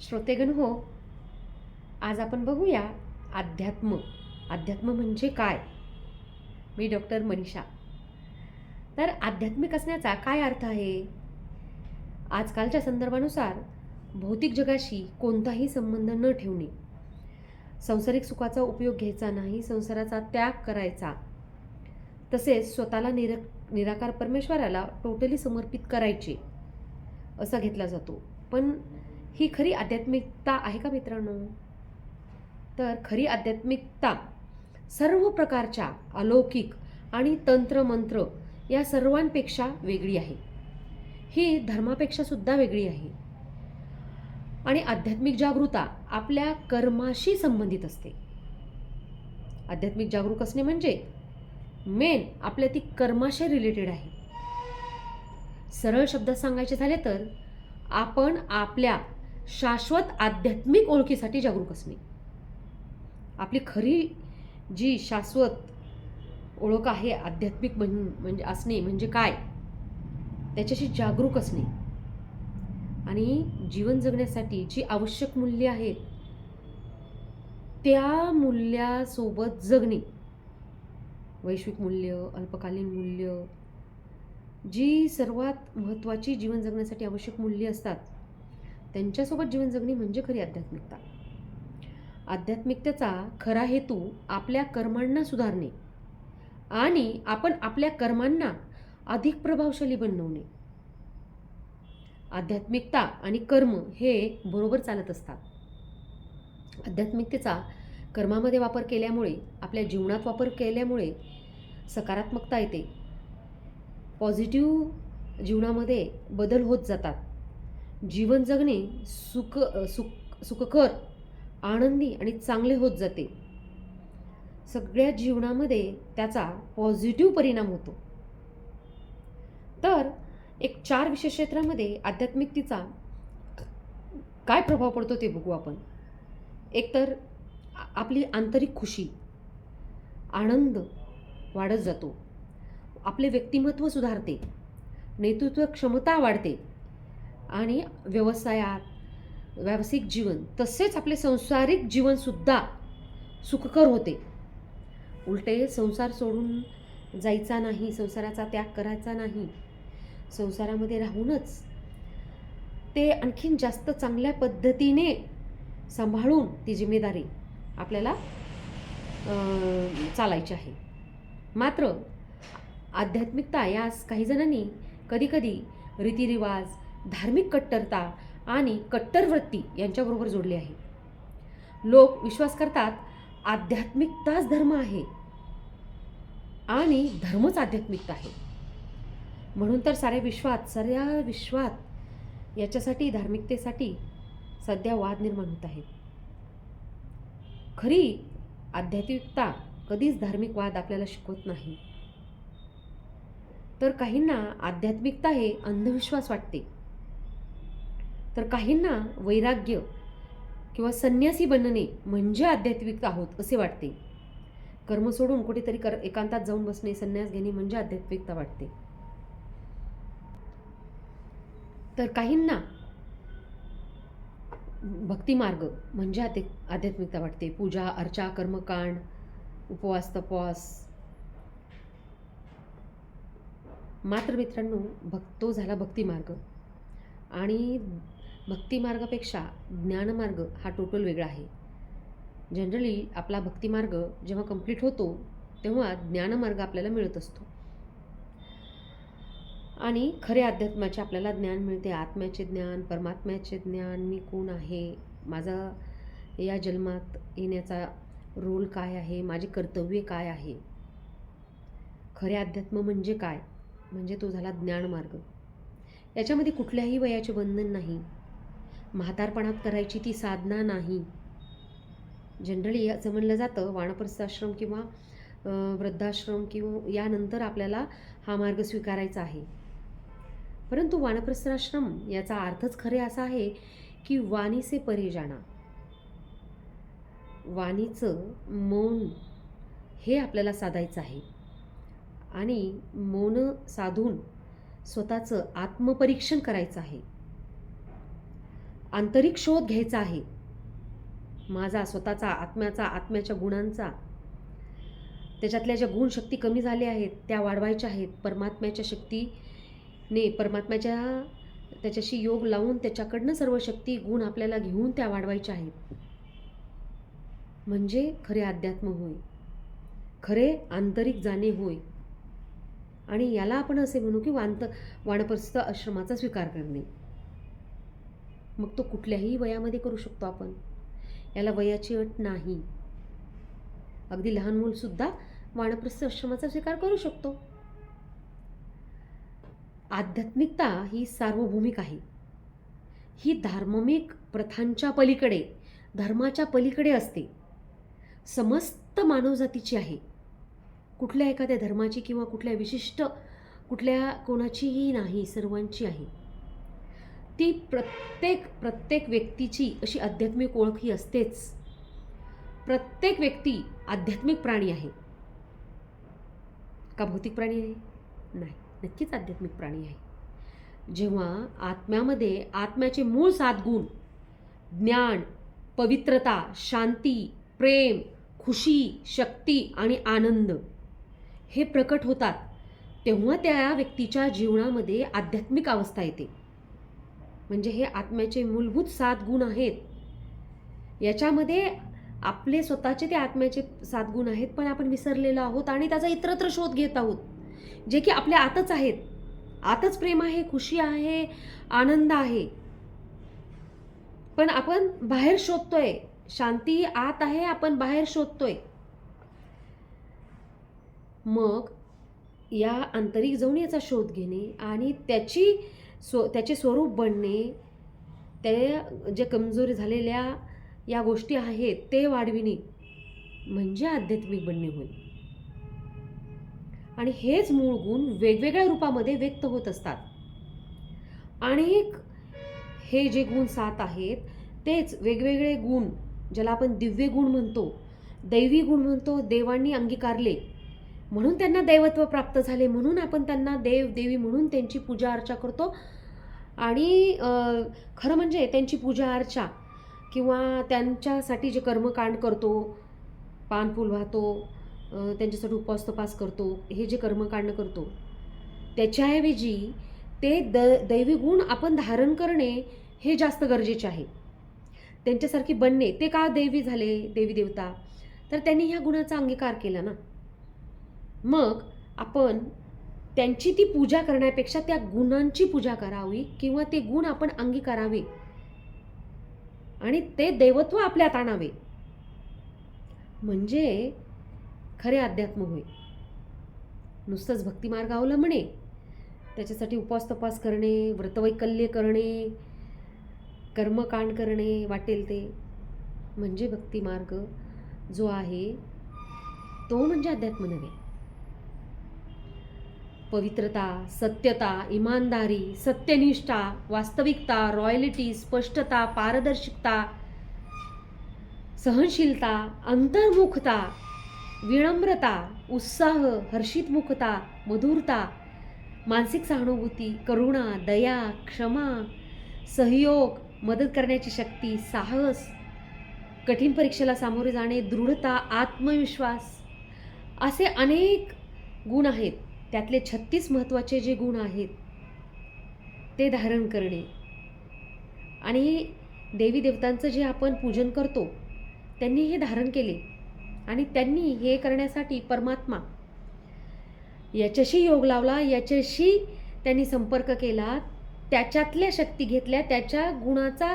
श्रोतेगण हो. आज आपण बघूया अध्यात्म. अध्यात्म म्हणजे काय? मी डॉक्टर मनीषा. तर आध्यात्मिक असण्याचा काय अर्थ आहे? आजकालच्या संदर्भानुसार भौतिक जगाशी कोणताही संबंध न ठेवणे संसारिक सुखाचा उपयोग घ्यायचा नाही संसाराचा त्याग करायचा तसेच स्वतःला निर निराकार परमेश्वराला टोटली समर्पित करायचे असा घेतला जातो. पण ही खरी आध्यात्मिकता आहे का मित्रांनो? तर खरी आध्यात्मिकता सर्व प्रकारच्या अलौकिक आणि तंत्रमंत्र या सर्वांपेक्षा वेगळी आहे. ही धर्मापेक्षा सुद्धा वेगळी आहे. आणि आध्यात्मिक जागृता आपल्या कर्माशी संबंधित असते. आध्यात्मिक जागरूक असणे म्हणजे मेन आपल्या ती कर्माशी रिलेटेड आहे. सरळ शब्दात सांगायचे झाले तर आपण आपल्या शाश्वत आध्यात्मिक ओळखीसाठी जागरूक असणे. आपली खरी जी शाश्वत ओळख आहे आध्यात्मिक म्हण म्हणजे असणे म्हणजे काय? त्याच्याशी जागरूक असणे. आणि जीवन जगण्यासाठी जी आवश्यक मूल्ये आहेत त्या मूल्यासोबत जगणे. वैश्विक मूल्य अल्पकालीन मूल्य जी सर्वात महत्त्वाची जीवन जगण्यासाठी आवश्यक मूल्ये असतात त्यांच्यासोबत जीवन जगणे म्हणजे खरी आध्यात्मिकता. आध्यात्मिकतेचा खरा हेतू आपल्या कर्मांना सुधारणे आणि आपण आपल्या कर्मांना अधिक प्रभावशाली बनवणे. आध्यात्मिकता आणि कर्म हे बरोबर चालत असतात. आध्यात्मिकतेचा कर्मामध्ये वापर केल्यामुळे आपल्या जीवनात वापर केल्यामुळे सकारात्मकता येते. पॉझिटिव्ह जीवनामध्ये बदल होत जातात. जीवन जगणे सुख सुख सुखकर आनंदी आणि चांगले होत जाते. सगळ्या जीवनामध्ये त्याचा पॉझिटिव्ह परिणाम होतो. तर एक चार विशेष क्षेत्रामध्ये आध्यात्मिकतेचा काय प्रभाव पडतो ते बघू आपण. एकतर आपली आंतरिक खुशी आनंद वाढत जातो. आपले व्यक्तिमत्व सुधारते. नेतृत्व क्षमता वाढते. आणि व्यवसायात व्यावसायिक जीवन तसेच आपले संसारिक जीवनसुद्धा सुखकर होते. उलटे संसार सोडून जायचा नाही संसाराचा त्याग करायचा नाही संसारामध्ये राहूनच ते आणखीन जास्त चांगल्या पद्धतीने सांभाळून ती जिम्मेदारी आपल्याला चालायची आहे. मात्र आध्यात्मिकता यास काही जणांनी कधीकधी रीतिरिवाज धार्मिक कट्टरता आणि कट्टरवृत्ती यांच्याबरोबर जोडली आहे. लोक विश्वास करतात आध्यात्मिकताच धर्म आहे आणि धर्मच आध्यात्मिकता आहे. म्हणून तर साऱ्या विश्वात साऱ्या विश्वात याच्यासाठी धार्मिकतेसाठी सध्या वाद निर्माण होत आहेत. खरी आध्यात्मिकता कधीच धार्मिक वाद आपल्याला शिकवत नाही. तर काहींना आध्यात्मिकता हे अंधविश्वास वाटते. तर काहींना वैराग्य किंवा संन्यासी बनणे म्हणजे आध्यात्मिक आहोत असे वाटते. कर्म सोडून कुठेतरी कर एकांतात जाऊन बसणे संन्यास घेणे म्हणजे आध्यात्मिकता वाटते. तर काहींना भक्तिमार्ग म्हणजे आध्या आध्यात्मिकता वाटते. पूजा अर्चा कर्मकांड उपवास तपवास. मात्र मित्रांनो भक्तो झाला भक्तिमार्ग. आणि भक्तिमार्गापेक्षा ज्ञानमार्ग हा टोटल वेगळा आहे. जनरली आपला भक्तिमार्ग जेव्हा कंप्लीट होतो तेव्हा ज्ञानमार्ग आपल्याला मिळत असतो. आणि खऱ्या अध्यात्माचे आपल्याला ज्ञान मिळते. आत्म्याचे ज्ञान परमात्म्याचे ज्ञान मी कोण आहे? माझा या जन्मात येण्याचा रोल काय आहे? माझे कर्तव्य काय आहे? खरे अध्यात्म म्हणजे काय? म्हणजे तो झाला ज्ञानमार्ग. याच्यामध्ये कुठल्याही वयाचे बंधन नाही. म्हातारपणात करायची ती साधना नाही. जनरली असं म्हणलं जातं वानप्रस्थाश्रम किंवा वृद्धाश्रम किंवा यानंतर आपल्याला हा मार्ग स्वीकारायचा आहे. परंतु वानप्रस्थाश्रम याचा अर्थच खरे असा आहे की वाणीचे परे जाणा वाणीचं मौन हे आपल्याला साधायचं आहे. आणि मौन साधून स्वतःचं आत्मपरीक्षण करायचं आहे. आंतरिक शोध घ्यायचा आहे. माझा स्वतःचा आत्म्याचा आत्म्याच्या गुणांचा. त्याच्यातल्या ज्या गुण शक्ती कमी झाल्या आहेत त्या वाढवायच्या आहेत. परमात्म्याच्या शक्तीने परमात्म्याच्या त्याच्याशी योग लावून त्याच्याकडनं सर्व शक्ती गुण आपल्याला घेऊन त्या वाढवायच्या आहेत. म्हणजे खरे अध्यात्म होय. खरे आंतरिक जाणे होय. आणि याला आपण असे म्हणू की वांत वानप्रस्थ आश्रमाचा स्वीकार करणे. मग तो कुठल्याही वयामध्ये करू शकतो आपण. याला वयाची अट नाही. अगदी लहान मूलसुद्धा वानप्रस्थ आश्रमाचा स्वीकार करू शकतो. आध्यात्मिकता ही सार्वभौमिक आहे. ही धार्मिक प्रथांच्या पलीकडे धर्माच्या पलीकडे असते. समस्त मानवजातीची आहे. कुठल्या एखाद्या धर्माची किंवा कुठल्या विशिष्ट कुठल्या कोणाचीही नाही सर्वांची आहे. ती प्रत्येक प्रत्येक व्यक्तीची अशी आध्यात्मिक ओळख ही असतेच. प्रत्येक व्यक्ती आध्यात्मिक प्राणी आहे. का भौतिक प्राणी आहे? नाही नक्कीच आध्यात्मिक प्राणी आहे. जेव्हा आत्म्यामध्ये आत्म्याचे मूळ सात गुण ज्ञान पवित्रता शांती प्रेम खुशी शक्ती आणि आनंद हे प्रकट होतात तेव्हा त्या व्यक्तीच्या जीवनामध्ये आध्यात्मिक अवस्था येते. म्हणजे हे आत्म्याचे मूलभूत सात गुण आहेत. याच्यामध्ये आपले स्वतःचे ते आत्म्याचे सात गुण आहेत पण आपण विसरलेलो आहोत आणि त्याचा इतरत्र शोध घेत आहोत. जे की आपल्या आतच आहेत. आतच प्रेम आहे खुशी आहे आनंद आहे. पण आपण बाहेर शोधतोय. शांती आत आहे आपण बाहेर शोधतोय. मग या आंतरिक जाऊन याचा शोध घेणे आणि त्याची स्व त्याचे स्वरूप बनणे ते जे कमजोरी झालेल्या या गोष्टी आहेत ते वाढविणे म्हणजे आध्यात्मिक बनणे होय. आणि हेच मूळ गुण वेगवेगळ्या रूपामध्ये व्यक्त होत असतात. आणि हे जे गुण सात आहेत तेच वेगवेगळे गुण ज्याला आपण दिव्य गुण म्हणतो दैवी गुण म्हणतो देवांनी अंगीकारले म्हणून त्यांना दैवत्व प्राप्त झाले म्हणून आपण त्यांना देव देवी म्हणून त्यांची पूजा अर्चा करतो. आणि खरं म्हणजे त्यांची पूजा अर्चा किंवा त्यांच्यासाठी जे कर्मकांड करतो पानफूल वाहतो त्यांच्यासाठी उपवास तपास करतो हे जे कर्मकांड करतो त्याच्याऐवजी ते द दैवी गुण आपण धारण करणे हे जास्त गरजेचे आहे. त्यांच्यासारखी बनणे ते का देवी झाले देवी देवता? तर त्यांनी ह्या गुणाचा अंगीकार केला ना. मग आपण त्यांची ती पूजा करण्यापेक्षा त्या गुणांची पूजा करावी किंवा ते गुण आपण अंगीकारावे. आणि ते दैवत्व आपल्यात आणावे. म्हणजे खरे अध्यात्म होय. नुसतंच भक्तिमार्ग अवलंबणे. त्याच्यासाठी उपवास तपास करणे व्रतवैकल्य करणे कर्मकांड करणे वाटेल ते. म्हणजे भक्तिमार्ग जो आहे तो म्हणजे अध्यात्म नव्हे. पवित्रता सत्यता इमानदारी सत्यनिष्ठा वास्तविकता रॉयलिटी स्पष्टता पारदर्शकता सहनशीलता अंतर्मुखता विनम्रता उत्साह हर्षितमुखता मधुरता मानसिक सहानुभूती करुणा दया क्षमा सहयोग मदत करण्याची शक्ती साहस कठीण परीक्षेला सामोरे जाणे दृढता आत्मविश्वास असे अनेक गुण आहेत. त्यातले छत्तीस महत्त्वाचे जे गुण आहेत ते धारण करणे. आणि देवी देवतांचं जे आपण पूजन करतो त्यांनी हे धारण केले. आणि त्यांनी हे करण्यासाठी परमात्मा याच्याशी योग लावला याच्याशी त्यांनी संपर्क केला त्याच्यातल्या शक्ती घेतल्या त्याच्या गुणाचा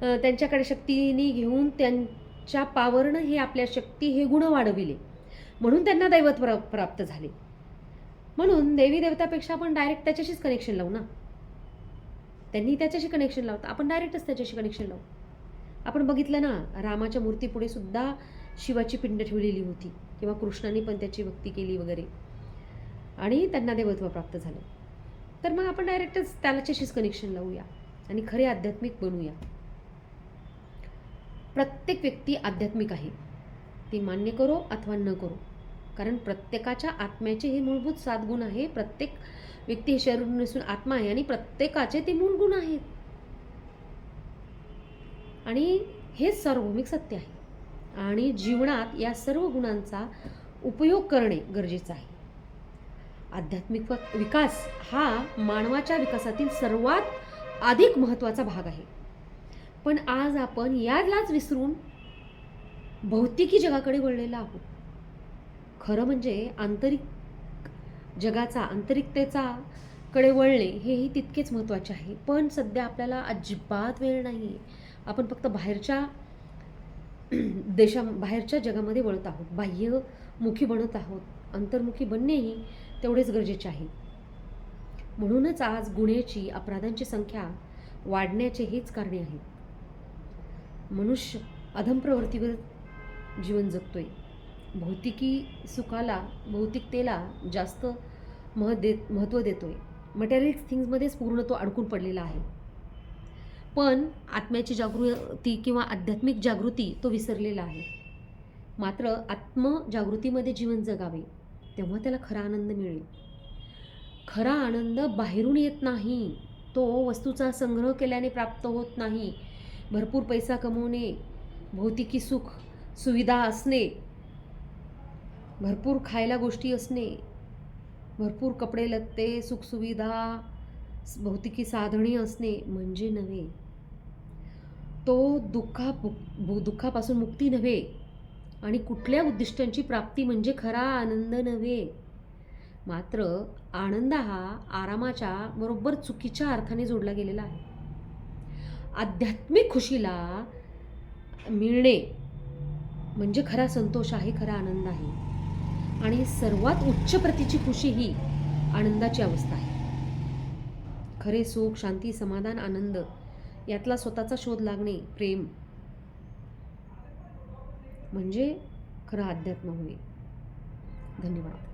त्यांच्याकडे शक्तीने घेऊन त्यांच्या पावरनं हे आपल्या शक्ती हे गुण वाढविले. म्हणून त्यांना दैवत प्राप्त झाले. म्हणून देवी देवतापेक्षा आपण डायरेक्ट त्याच्याशीच कनेक्शन लावू ना. त्यांनी त्याच्याशी कनेक्शन लावतं. आपण डायरेक्टच त्याच्याशी कनेक्शन लावू. आपण बघितलं ना रामाच्या मूर्तीपुढे सुद्धा शिवाची पिंड ठेवलेली होती. किंवा कृष्णाने पण त्याची भक्ती केली वगैरे. आणि त्यांना देवत्व प्राप्त झालं. तर मग आपण डायरेक्टच त्याच्याशीच कनेक्शन लावूया. आणि खरे आध्यात्मिक बनवूया प्रत्येक व्यक्ती आध्यात्मिक आहे. ती मान्य करो अथवा न करो. कारण प्रत्येकाच्या आत्म्याचे हे मूलभूत सात गुण आहे. प्रत्येक व्यक्ती हे शरीर नसून आत्मा आहे आणि प्रत्येकाचे ते मूळ गुण आहेत. आणि हे सार्वभौमिक सत्य आहे. आणि जीवनात या सर्व गुणांचा उपयोग करणे गरजेचं आहे. आध्यात्मिक विकास हा मानवाच्या विकासातील सर्वात अधिक महत्त्वाचा भाग आहे. पण आज आपण यालाच विसरून भौतिकी जगाकडे वळलेला आहोत. खरं म्हणजे आंतरिक जगाचा आंतरिकतेचा कडे वळणे हेही तितकेच महत्त्वाचे आहे. पण सध्या आपल्याला अजिबात वेळ नाही. आपण फक्त बाहेरच्या देशा बाहेरच्या जगामध्ये वळत आहोत. बाह्यमुखी बनत आहोत. अंतर्मुखी बनणेही तेवढेच गरजेचे आहे. म्हणूनच आज गुन्ह्याची अपराधांची संख्या वाढण्याचे हेच कारणे आहेत. मनुष्य अधम प्रवृत्तीवर जीवन जगतोय. भौतिकी सुखाला भौतिकतेला जास्त मह देत महत्त्व देतो आहे मटेरियल थिंग्समध्येच पूर्ण तो अडकून पडलेला आहे. पण आत्म्याची जागृती किंवा आध्यात्मिक जागृती तो विसरलेला आहे. मात्र आत्मजागृतीमध्ये जीवन जगावे तेव्हा त्याला खरा आनंद मिळेल. खरा आनंद बाहेरून येत नाही. तो वस्तूचा संग्रह केल्याने प्राप्त होत नाही. भरपूर पैसा कमवणे भौतिकी सुख सुविधा असणे भरपूर खायला गोष्टी असणे भरपूर कपडे लत्ते सुखसुविधा भौतिकी साधणी असणे म्हणजे नव्हे. तो दुःखा भु- दुःखापासून मुक्ती नव्हे आणि कुठल्या उद्दिष्टांची प्राप्ती म्हणजे खरा आनंद नव्हे. मात्र आनंद हा आरामाच्या बरोबर चुकीच्या अर्थाने जोडला गेलेला आहे. आध्यात्मिक खुशीला मिळणे म्हणजे खरा संतोष आहे खरा आनंद आहे. आणि सर्वात उच्च प्रतीची खुशी ही आनंदाची अवस्था आहे. खरे सुख शांती समाधान आनंद यातला स्वतःचा शोध लागणे प्रेम म्हणजे खरं अध्यात्म होईल धन्यवाद.